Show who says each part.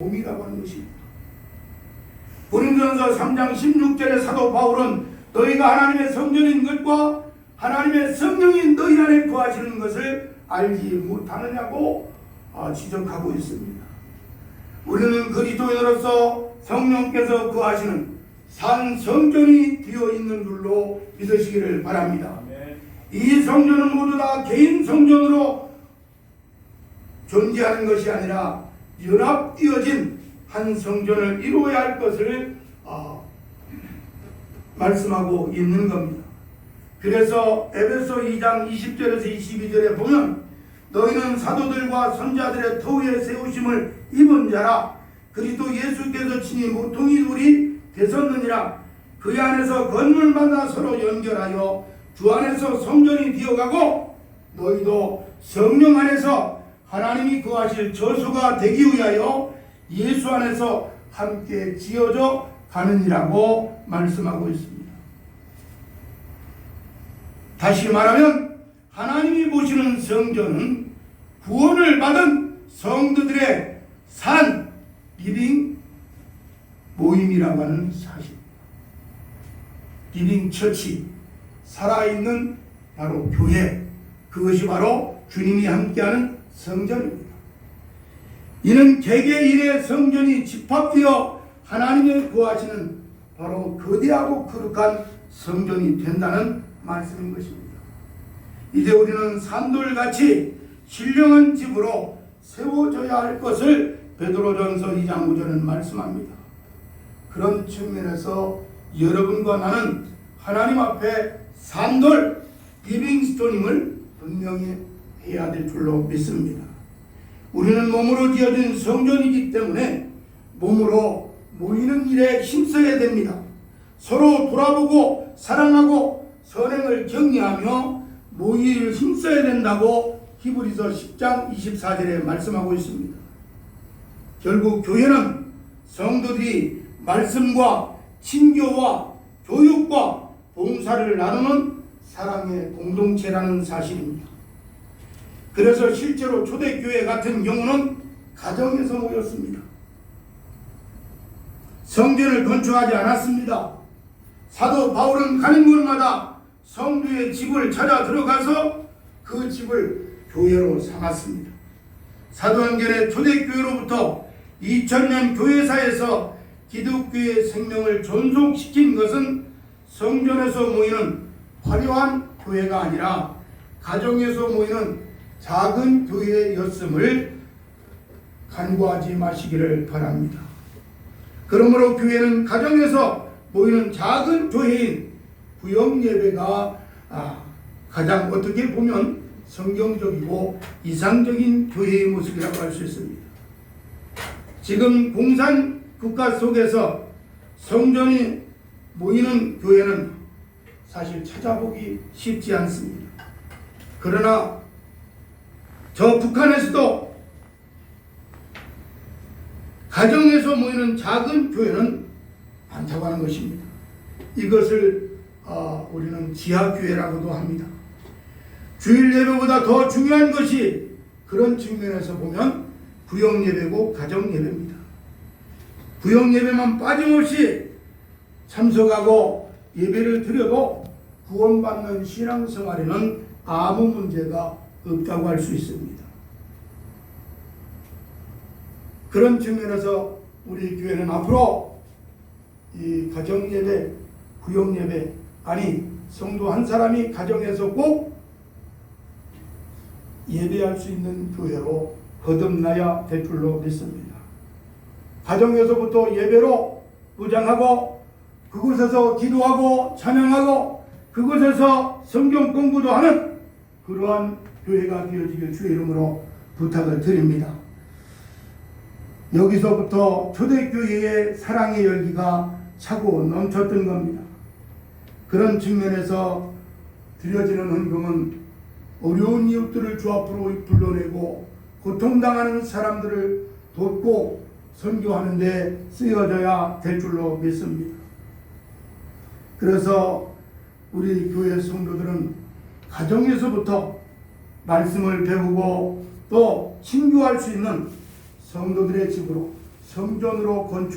Speaker 1: 몸이라고 하는 것입니다. 고린도전서 3장 16절에 사도 바울은 너희가 하나님의 성전인 것과 하나님의 성령이 너희 안에 거하시는 것을 알지 못하느냐고 아, 지적하고 있습니다. 우리는 그리스도인으로서 성령께서 거하시는 산 성전이 되어 있는 줄로 믿으시기를 바랍니다. 이 성전은 모두 다 개인 성전으로 존재하는 것이 아니라 연합되어진 한 성전을 이루어야 할 것을 어, 말씀하고 있는 겁니다. 그래서 에베소 2장 20절에서 22절에 보면 너희는 사도들과 선자들의 터위에 세우심을 입은 자라 그리스도 예수께서 친히 모퉁이 돌이 되셨느니라 그 안에서 건물마다 서로 연결하여 주 안에서 성전이 되어가고 너희도 성령 안에서 하나님이 거하실 저수가 되기 위하여 예수 안에서 함께 지어져 가느니라고 말씀하고 있습니다. 다시 말하면 하나님이 보시는 성전은 구원을 받은 성도들의 산 리빙 모임이라고 하는 사실. 리빙 처치 살아있는 바로 교회 그것이 바로 주님이 함께하는 성전입니다. 이는 개개인의 성전이 집합되어 하나님의 구하시는 바로 거대하고 거룩한 성전이 된다는 말씀인 것입니다. 이제 우리는 산돌같이 신령한 집으로 세워져야 할 것을 베드로전서 2장 5절은 말씀합니다. 그런 측면에서 여러분과 나는 하나님 앞에 산돌 리빙스톤임을 분명히 해야 될 줄로 믿습니다. 우리는 몸으로 지어진 성전이기 때문에 몸으로 모이는 일에 힘써야 됩니다. 서로 돌아보고 사랑하고 선행을 격려하며 모일 힘써야 된다고 히브리서 10장 24절에 말씀하고 있습니다. 결국 교회는 성도들이 말씀과 친교와 교육과 봉사를 나누는 사랑의 공동체라는 사실입니다. 그래서 실제로 초대교회 같은 경우는 가정에서 모였습니다. 성전을 건축하지 않았습니다. 사도 바울은 가는 곳마다 성도의 집을 찾아 들어가서 그 집을 교회로 삼았습니다. 사도행전의 초대교회로부터 2000년 교회사에서 기독교의 생명을 존속시킨 것은 성전에서 모이는 화려한 교회가 아니라 가정에서 모이는 작은 교회였음을 간과하지 마시기를 바랍니다. 그러므로 교회는 가정에서 모이는 작은 교회인 구역 예배가 아, 가장 어떻게 보면 성경적이고 이상적인 교회의 모습이라고 할 수 있습니다. 지금 공산 국가 속에서 성전이 모이는 교회는 사실 찾아보기 쉽지 않습니다. 그러나 저 북한에서도 가정에서 모이는 작은 교회는 많다고 하는 것입니다. 이것을 어, 우리는 지하교회라고도 합니다. 주일 예배보다 더 중요한 것이 그런 측면에서 보면 구역 예배고 가정 예배입니다. 구역 예배만 빠짐없이 참석하고 예배를 드려도 구원받는 신앙생활에는 아무 문제가 없다고 할 수 있습니다. 그런 측면에서 우리 교회는 앞으로 이 가정 예배, 구역 예배 아니 성도 한 사람이 가정에서 꼭 예배할 수 있는 교회로 거듭나야 될 줄로 믿습니다. 가정에서부터 예배로 무장하고 그곳에서 기도하고 찬양하고 그곳에서 성경 공부도 하는 그러한 교회가 되어지길 주의 이름으로 부탁을 드립니다. 여기서부터 초대교회의 사랑의 열기가 차고 넘쳤던 겁니다. 그런 측면에서 드려지는 헌금은 어려운 이웃들을 주 앞으로 불러내고 고통당하는 사람들을 돕고 선교하는 데 쓰여져야 될 줄로 믿습니다. 그래서 우리 교회 성도들은 가정에서부터 말씀을 배우고 또 친교할 수 있는 성도들의 집으로 성전으로 건축